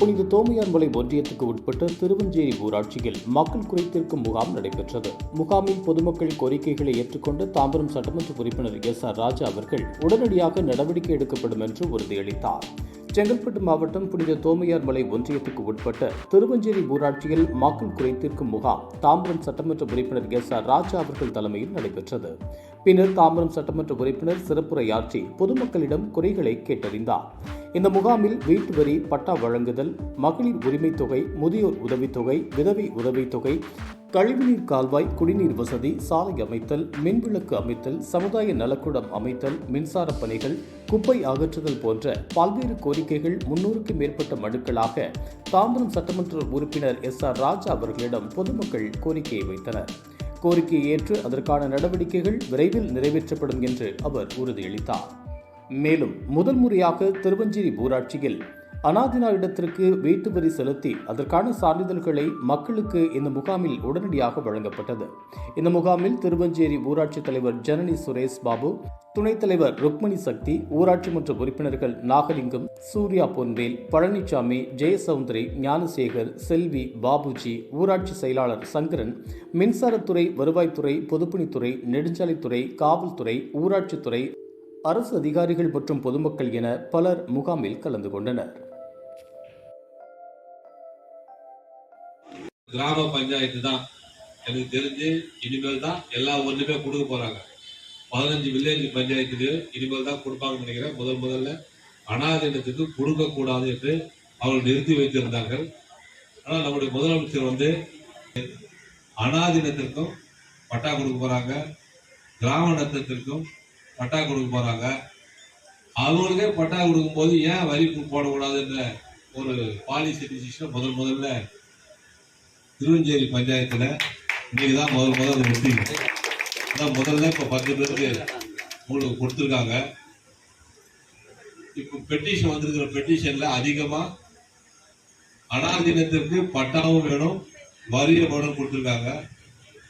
புனித தோமையார்மலை ஒன்றியத்துக்கு உட்பட்ட திருவஞ்சேரி ஊராட்சியில் மக்கள் குறைத்திருக்கும் முகாம் நடைபெற்றது. முகாமில் பொதுமக்கள் கோரிக்கைகளை ஏற்றுக்கொண்டு தாம்பரம் சட்டமன்ற உறுப்பினர் எஸ் ஆர் ராஜா அவர்கள் உடனடியாக நடவடிக்கை எடுக்கப்படும் என்று உறுதியளித்தார். செங்கல்பட்டு மாவட்டம் புனித தோமையார்மலை ஒன்றியத்துக்கு உட்பட்ட திருவஞ்சேரி ஊராட்சியில் மக்கள் குறைத்திருக்கும் முகாம் தாம்பரம் சட்டமன்ற உறுப்பினர் எஸ் ஆர் ராஜா அவர்கள் தலைமையில் நடைபெற்றது. பின்னர் தாம்பரம் சட்டமன்ற உறுப்பினர் சிறப்புரையாற்றி பொதுமக்களிடம் குறைகளை கேட்டறிந்தார். இந்த முகாமில் வீட்டு வரி பட்டா வழங்குதல் மகளிர் உரிமைத் தொகை முதியோர் உதவித்தொகை விதவை உதவித்தொகை கழிவுநீர் கால்வாய் குடிநீர் வசதி சாலை அமைத்தல் மின்விளக்கு அமைத்தல் சமுதாய நலக்கூடம் அமைத்தல் மின்சார பணிகள் குப்பை அகற்றுதல் போன்ற பல்வேறு கோரிக்கைகள் முன்னூறுக்கு மேற்பட்ட மனுக்களாக தாம்பரம் சட்டமன்ற உறுப்பினர் எஸ் ஆர் ராஜா அவர்களிடம் பொதுமக்கள் கோரிக்கையை வைத்தனர். கோரிக்கையை ஏற்று அதற்கான நடவடிக்கைகள் விரைவில் நிறைவேற்றப்படும் என்று அவர் உறுதியளித்தார். மேலும் முதல் முறையாக திருவஞ்சேரி ஊராட்சியில் அனாதினா இடத்திற்கு வீட்டு வரி செலுத்தி அதற்கான சான்றிதழ்களை மக்களுக்கு இந்த முகாமில் உடனடியாக வழங்கப்பட்டது. இந்த முகாமில் திருவஞ்சேரி ஊராட்சி தலைவர் ஜனனி சுரேஷ் பாபு துணைத் தலைவர் ருக்மணி சக்தி ஊராட்சி மன்ற உறுப்பினர்கள் நாகலிங்கம் சூர்யா பொன்வேல் பழனிசாமி ஜெயசௌந்தரி ஞானசேகர் செல்வி பாபுஜி ஊராட்சி செயலாளர் சங்கரன் மின்சாரத்துறை வருவாய்த்துறை பொதுப்பணித்துறை நெடுஞ்சாலைத்துறை காவல்துறை ஊராட்சித்துறை அரசு அதிகாரிகள் மற்றும் பொதுமக்கள் என பலர் முகாமில் கலந்து கொண்டனர். கிராம பஞ்சாயத்து தான். எனக்கு தெரிஞ்சு இனிமேல் தான் எல்லா ஒன்றுமே கொடுக்க போறாங்க. பதினஞ்சு வில்லேஜ் பஞ்சாயத்துக்கு இனிமேல் தான் கொடுப்பாங்கன்னு நினைக்கிறேன் முதல் முதல்ல. அனாதினத்துக்கு கொடுக்க கூடாது என்று அவர்கள் நிறுத்தி வைத்திருந்தார்கள். ஆனால் நம்முடைய முதலமைச்சர் வந்து அனாதினத்திற்கும் பட்டா கொடுக்க போறாங்க கிராம நத்தத்திற்கும் பட்டா கொடுக்க போறாங்க. அவங்களுக்கே பட்டா கொடுக்கும்போது ஏன் வரி போடக்கூடாதுன்ற ஒரு பாலிசி டிசிஷன் முதல் முதல்ல திருவஞ்சேரி பஞ்சாயத்தில் இன்றைக்கி தான் முதல் முதல்ல வெற்றிங்க அதான் முதல்ல இப்போ பத்து பேருக்கு உங்களுக்கு கொடுத்துருக்காங்க. இப்போ பெட்டிஷன் வந்திருக்கிற பெட்டிஷனில் அதிகமாக அனாதினத்திற்கு பட்டாவும் வேணும் வரிய வேணும் கொடுத்துருக்காங்க.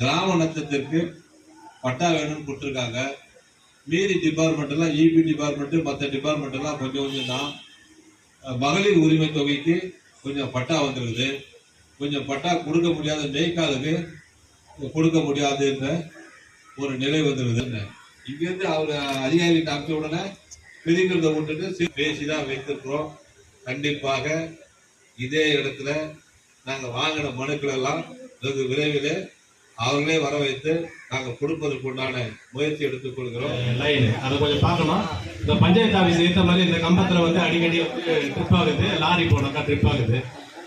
கிராம நத்தத்திற்கு பட்டா வேணும்னு கொடுத்துருக்காங்க. மீதி டிபார்ட்மெண்ட்டெல்லாம் இபி டிபார்ட்மெண்ட்டு மற்ற டிபார்ட்மெண்ட்டெல்லாம் கொஞ்சம் கொஞ்சம் தான் மகளிர் உரிமை தொகைக்கு கொஞ்சம் பட்டா வந்துருக்குது. கொஞ்சம் பட்டா கொடுக்க முடியாத மேய்க்காலுக்கு கொடுக்க முடியாதுன்ற ஒரு நிலை வந்துருது இங்கேருந்து அவர் அதிகாரி அமைச்ச உடனே பிரிக்கிறத விட்டுட்டு பேசி தான் வைத்திருக்கிறோம். கண்டிப்பாக இதே இடத்துல நாங்கள் வாங்கின மனுக்கள் எல்லாம் வெகு விரைவில் அவர்களே வர வைத்து நாங்கள் கொடுப்பதற்கு உண்டான முயற்சி எடுத்துக் கொள்கிறோம். அதை கொஞ்சம் பார்க்கணும். இந்த பஞ்சாயத்து ஆஃபீஸ் ஏற்ற மாதிரி இந்த கம்பத்தில் வந்து அடிக்கடி வந்து ட்ரிப் ஆகுது. லாரி போனாக்கா ட்ரிப் ஆகுது.